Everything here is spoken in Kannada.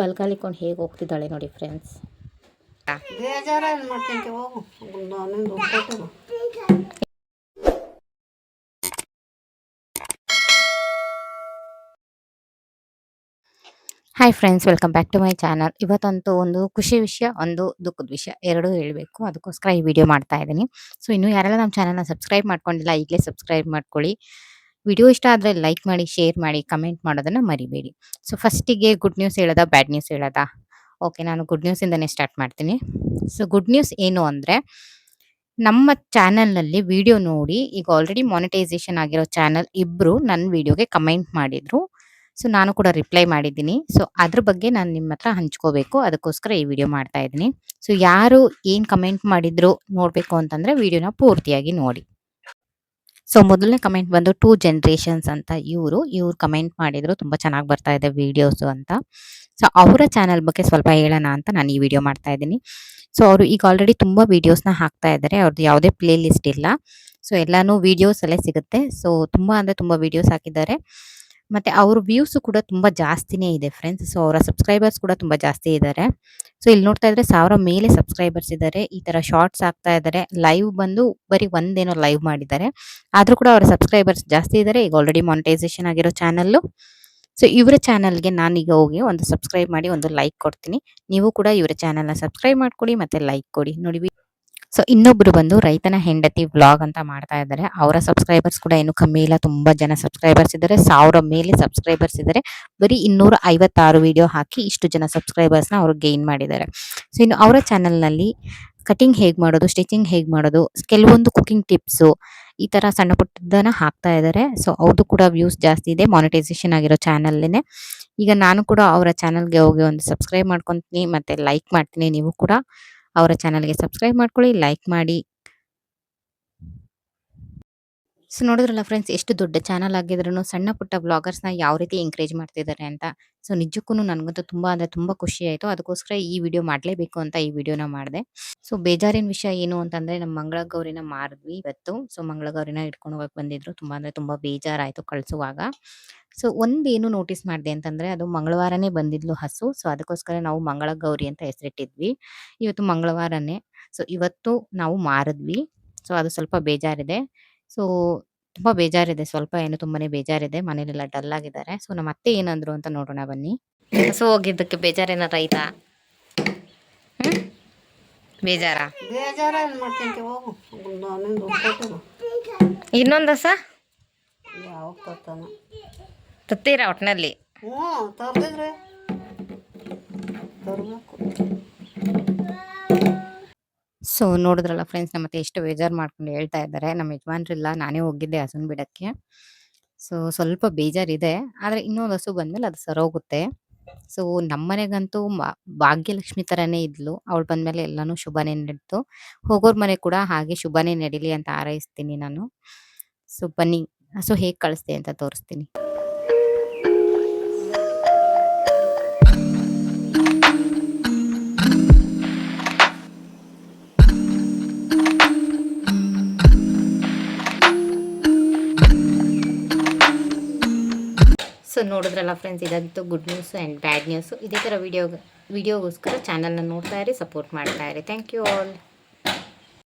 ಬಲ್ಗಾಲಿಕೊಂಡು ಹೇಗೆ ಹೋಗ್ತಿದ್ದಾಳೆ ನೋಡಿ friends hi friends welcome back to my channel ಇವತ್ತಂತೂ ಒಂದು ಖುಷಿ ವಿಷಯ, ಒಂದು ದುಃಖದ ವಿಷಯ, ಎರಡೂ ಹೇಳಬೇಕು. ಅದಕ್ಕೋಸ್ಕರ ಈ ವಿಡಿಯೋ ಮಾಡ್ತಾ ಇದ್ದೀನಿ. ಸೊ ಇನ್ನೂ ಯಾರೆಲ್ಲ ನಮ್ಮ ಚಾನಲ್ನ ಸಬ್ಸ್ಕ್ರೈಬ್ ಮಾಡ್ಕೊಂಡಿಲ್ಲ, ಈಗಲೇ ಸಬ್ಸ್ಕ್ರೈಬ್ ಮಾಡ್ಕೊಳ್ಳಿ. ವಿಡಿಯೋ ಇಷ್ಟ ಆದರೆ ಲೈಕ್ ಮಾಡಿ ಶೇರ್ ಮಾಡಿ ಕಮೆಂಟ್ ಮಾಡೋದನ್ನು ಮರಿಬೇಡಿ. ಸೊ ಫಸ್ಟಿಗೆ ಗುಡ್ ನ್ಯೂಸ್ ಹೇಳೋದಾ ಬ್ಯಾಡ್ ನ್ಯೂಸ್ ಹೇಳೋದಾ? ಓಕೆ ನಾನು ಗುಡ್ ನ್ಯೂಸಿಂದನೇ ಸ್ಟಾರ್ಟ್ ಮಾಡ್ತೀನಿ. ಸೊ ಗುಡ್ ನ್ಯೂಸ್ ಏನು ಅಂದರೆ, ನಮ್ಮ ಚಾನಲ್ನಲ್ಲಿ ವಿಡಿಯೋ ನೋಡಿ, ಈಗ ಆಲ್ರೆಡಿ ಮಾನಿಟೈಸೇಷನ್ ಆಗಿರೋ ಚಾನಲ್ ಇಬ್ಬರು ನನ್ನ ವಿಡಿಯೋಗೆ ಕಮೆಂಟ್ ಮಾಡಿದರು. ಸೊ ನಾನು ಕೂಡ ರಿಪ್ಲೈ ಮಾಡಿದ್ದೀನಿ. ಸೊ ಅದ್ರ ಬಗ್ಗೆ ನಾನು ನಿಮ್ಮ ಹತ್ರ ಹಂಚ್ಕೋಬೇಕು. ಅದಕ್ಕೋಸ್ಕರ ಈ ವಿಡಿಯೋ ಮಾಡ್ತಾ ಇದ್ದೀನಿ. ಸೊ ಯಾರು ಏನು ಕಮೆಂಟ್ ಮಾಡಿದ್ರು ನೋಡಬೇಕು ಅಂತಂದರೆ ವಿಡಿಯೋನ ಪೂರ್ತಿಯಾಗಿ ನೋಡಿ. ಸೊ ಮೊದಲನೇ ಕಮೆಂಟ್ ಬಂದು ಟೂ ಜನ್ರೇಷನ್ಸ್ ಅಂತ ಇವರು, ಇವ್ರು ಕಮೆಂಟ್ ಮಾಡಿದ್ರು. ತುಂಬ ಚೆನ್ನಾಗಿ ಬರ್ತಾ ಇದೆ ವಿಡಿಯೋಸು ಅಂತ. ಸೊ ಅವರ ಚಾನಲ್ ಬಗ್ಗೆ ಸ್ವಲ್ಪ ಹೇಳೋಣ ಅಂತ ನಾನು ಈ ವಿಡಿಯೋ ಮಾಡ್ತಾ ಇದ್ದೀನಿ. ಸೊ ಅವರು ಈಗ ಆಲ್ರೆಡಿ ತುಂಬ ವೀಡಿಯೋಸ್ನ ಹಾಕ್ತಾ ಇದ್ದಾರೆ. ಅವ್ರದ್ದು ಯಾವುದೇ ಪ್ಲೇ ಲಿಸ್ಟ್ ಇಲ್ಲ. ಸೊ ಎಲ್ಲಾನು ವಿಡಿಯೋಸ್ ಅಲ್ಲೇ ಸಿಗುತ್ತೆ. ಸೊ ತುಂಬ ಅಂದರೆ ತುಂಬ ವಿಡಿಯೋಸ್ ಹಾಕಿದ್ದಾರೆ. ಮತ್ತೆ ಅವ್ರ ವ್ಯೂಸ್ ಕೂಡ ತುಂಬಾ ಜಾಸ್ತಿನೇ ಇದೆ ಫ್ರೆಂಡ್ಸ್ ಸೊ ಅವರ ಸಬ್ಸ್ಕ್ರೈಬರ್ಸ್ ಕೂಡ ತುಂಬಾ ಜಾಸ್ತಿ ಇದ್ದಾರೆ ಸೊ ಇಲ್ಲಿ ನೋಡ್ತಾ ಇದ್ರೆ ಸಾವಿರ ಮೇಲೆ ಸಬ್ಸ್ಕ್ರೈಬರ್ಸ್ ಇದ್ದಾರೆ ಈ ತರ ಶಾರ್ಟ್ಸ್ ಆಗ್ತಾ ಇದ್ದಾರೆ ಲೈವ್ ಬಂದು ಬರೀ ಒಂದೇನೋ ಲೈವ್ ಮಾಡಿದ್ದಾರೆ. ಆದ್ರೂ ಕೂಡ ಅವರ ಸಬ್ಸ್ಕ್ರೈಬರ್ಸ್ ಜಾಸ್ತಿ ಇದ್ದಾರೆ ಈಗ ಆಲ್ರೆಡಿ ಮಾನಿಟೈಸೇಷನ್ ಆಗಿರೋ ಚಾನಲ್ ಸೊ ಇವರ ಚಾನಲ್ಗೆ ನಾನೀಗ ಹೋಗಿ ಒಂದು ಸಬ್ಸ್ಕ್ರೈಬ್ ಮಾಡಿ ಒಂದು ಲೈಕ್ ಕೊಡ್ತೀನಿ. ನೀವು ಕೂಡ ಇವರ ಚಾನಲ್ನ ಸಬ್ಸ್ಕ್ರೈಬ್ ಮಾಡ್ಕೊಡಿ ಮತ್ತೆ ಲೈಕ್ ಕೊಡಿ. ನೋಡಿ ಸೊ ಇನ್ನೊಬ್ರು ಬಂದು ರೈತನ ಹೆಂಡತಿ ವ್ಲಾಗ್ ಅಂತ ಮಾಡ್ತಾ ಇದ್ದಾರೆ. ಅವರ ಸಬ್ಸ್ಕ್ರೈಬರ್ಸ್ ಕೂಡ ಏನು ಕಮ್ಮಿ ಇಲ್ಲ. ತುಂಬಾ ಜನ ಸಬ್ಸ್ಕ್ರೈಬರ್ಸ್ ಇದ್ದಾರೆ. ಸಾವಿರ ಮೇಲೆ ಸಬ್ಸ್ಕ್ರೈಬರ್ಸ್ ಇದ್ದಾರೆ. ಬರೀ ಇನ್ನೂರ ಐವತ್ತಾರು ವಿಡಿಯೋ ಹಾಕಿ ಇಷ್ಟು ಜನ ಸಬ್ಸ್ಕ್ರೈಬರ್ಸ್ನ ಅವರು ಗೇನ್ ಮಾಡಿದ್ದಾರೆ. ಸೊ ಇನ್ನು ಅವರ ಚಾನೆಲ್ನಲ್ಲಿ ಕಟಿಂಗ್ ಹೇಗ್ ಮಾಡೋದು ಸ್ಟಿಚಿಂಗ್ ಹೇಗ್ ಮಾಡೋದು, ಕೆಲವೊಂದು ಕುಕಿಂಗ್ ಟಿಪ್ಸು ಈ ತರ ಸಣ್ಣ ಪುಟ್ಟದನ್ನ ಹಾಕ್ತಾ ಇದ್ದಾರೆ. ಸೊ ಅವ್ರದ್ದು ಕೂಡ ವ್ಯೂಸ್ ಜಾಸ್ತಿ ಇದೆ. ಮಾನಿಟೈಸೇಷನ್ ಆಗಿರೋ ಚಾನಲ್ನೇ ಈಗ ನಾನು ಕೂಡ ಅವರ ಚಾನಲ್ಗೆ ಹೋಗಿ ಒಂದು ಸಬ್ಸ್ಕ್ರೈಬ್ ಮಾಡ್ಕೊತೀನಿ. ಮತ್ತೆ ಲೈಕ್ ಮಾಡ್ತೀನಿ. ನೀವು ಕೂಡ ಅವರ ಚಾನಲ್ಗೆ ಸಬ್ಸ್ಕ್ರೈಬ್ ಮಾಡ್ಕೊಳ್ಳಿ ಲೈಕ್ ಮಾಡಿ. ಸೊ ನೋಡಿದ್ರಲ್ಲ ಫ್ರೆಂಡ್ಸ್ ಎಷ್ಟು ದೊಡ್ಡ ಚಾನಲ್ ಆಗಿದ್ರು ಸಣ್ಣ ಪುಟ್ಟ ವ್ಲಾಗರ್ಸ್ನ ಯಾವ ರೀತಿ ಎಂಕರೇಜ್ ಮಾಡ್ತಿದ್ದಾರೆ ಅಂತ. ಸೊ ನಿಜಕ್ಕೂ ನನಗಂತೂ ತುಂಬಾ ಅಂದ್ರೆ ತುಂಬಾ ಖುಷಿ ಆಯ್ತು. ಅದಕ್ಕೋಸ್ಕರ ಈ ವಿಡಿಯೋ ಮಾಡಲೇಬೇಕು ಅಂತ ಈ ವಿಡಿಯೋನ ಮಾಡಿದೆ. ಸೊ ಬೇಜಾರಿನ ವಿಷಯ ಏನು ಅಂತಂದ್ರೆ ನಮ್ಮ ಮಂಗಳ ಗೌರಿನ ಮಾರಿದ್ವಿ ಇವತ್ತು. ಸೊ ಮಂಗಳ ಗೌರಿನ ಇಟ್ಕೊಂಡು ಹೋಗಕ್ಕೆ ಬಂದಿದ್ರು. ತುಂಬಾ ಅಂದ್ರೆ ತುಂಬಾ ಬೇಜಾರಾಯ್ತು ಕಳಿಸುವಾಗ. ಸೊ ಒಂದೇನು ನೋಟಿಸ್ ಮಾಡಿದೆ ಅಂತಂದ್ರೆ, ಅದು ಮಂಗಳವಾರನೇ ಬಂದಿದ್ಲು ಹಸು. ಸೊ ಅದಕ್ಕೋಸ್ಕರ ನಾವು ಮಂಗಳ ಗೌರಿ ಅಂತ ಹೆಸರಿಟ್ಟಿದ್ವಿ. ಇವತ್ತು ಮಂಗಳವಾರನೇ. ಸೊ ಇವತ್ತು ನಾವು ಮಾರಿದ್ವಿ. ಸೊ ಅದು ಸ್ವಲ್ಪ ಬೇಜಾರಿದೆ. ಸೊ ತುಂಬಾ ಬೇಜಾರಿದೆ. ಸ್ವಲ್ಪ ಏನು ತುಂಬಾನೇ ಬೇಜಾರಿದೆ. ಮನೇಲೆಲ್ಲ ಡಲ್ ಆಗಿದ್ದಾರೆ. ಸೊ ನಮ್ಮ ಅತ್ತೆ ಏನಂದ್ರು ಅಂತ ನೋಡೋಣ ಬನ್ನಿ. ಸೊ ಹೋಗಿದ್ದಕ್ಕೆ ಬೇಜಾರೇನಾರ ಆಯ್ತಾ? ಹ್ಮ್? ಬೇಜಾರ? ಬೇಜಾರ ಏನು ಮಾಡ್ಕೊಂತ ಹೋಗು. ಇನ್ನೊಂದು ಹಸ ಯಾವ ತತ್ತಾನ ತತ್ತೀರ ಒಟ್ನಲ್ಲಿ? ಹ್ಞೂ ತರ್ದಿದ್ರೆ. ತರಬೇಕು. ಸೊ, ನೋಡಿದ್ರಲ್ಲ ಫ್ರೆಂಡ್ಸ್ ನಮ್ಮ ಮತ್ತೆ ಎಷ್ಟು ಬೇಜಾರು ಮಾಡ್ಕೊಂಡು ಹೇಳ್ತಾ ಇದ್ದಾರೆ. ನಮ್ಮ ಯಜಮಾನ್ರಿಲ್ಲ, ನಾನೇ ಹೋಗಿದ್ದೆ ಹಸುನ್ ಬಿಡಕ್ಕೆ. ಸೊ, ಸ್ವಲ್ಪ ಬೇಜಾರಿದೆ. ಆದ್ರೆ ಇನ್ನೊಂದು ಹಸು ಬಂದಮೇಲೆ ಅದು ಸರೋಗುತ್ತೆ. ಸೊ ನಮ್ಮನೆಗಂತೂ ಭಾಗ್ಯಲಕ್ಷ್ಮಿ ಥರನೇ ಇದ್ಲು. ಅವಳು ಬಂದಮೇಲೆ ಎಲ್ಲನೂ ಶುಭನೇ ನಡೀತು. ಹೋಗೋರ್ ಮನೆ ಕೂಡ ಹಾಗೆ ಶುಭನೇ ನಡೀಲಿ ಅಂತ ಹಾರೈಸ್ತೀನಿ ನಾನು. ಸೊ, ಬನ್ನಿ. ಹಸು ಹೇಗೆ ಕಳಿಸ್ತೆ ಅಂತ ತೋರಿಸ್ತೀನಿ. ಸೊ ನೋಡಿದ್ರಲ್ಲ ಫ್ರೆಂಡ್ಸ್ ಇದಾಗಿತ್ತು good news and bad news ಇದೇ ಥರ ವಿಡಿಯೋ ವಿಡಿಯೋಗೋಸ್ಕರ ಚಾನಲ್ನ ನೋಡ್ತಾ ಇರಿ ಸಪೋರ್ಟ್ ಮಾಡ್ತಾ ಇರಿ. Thank you all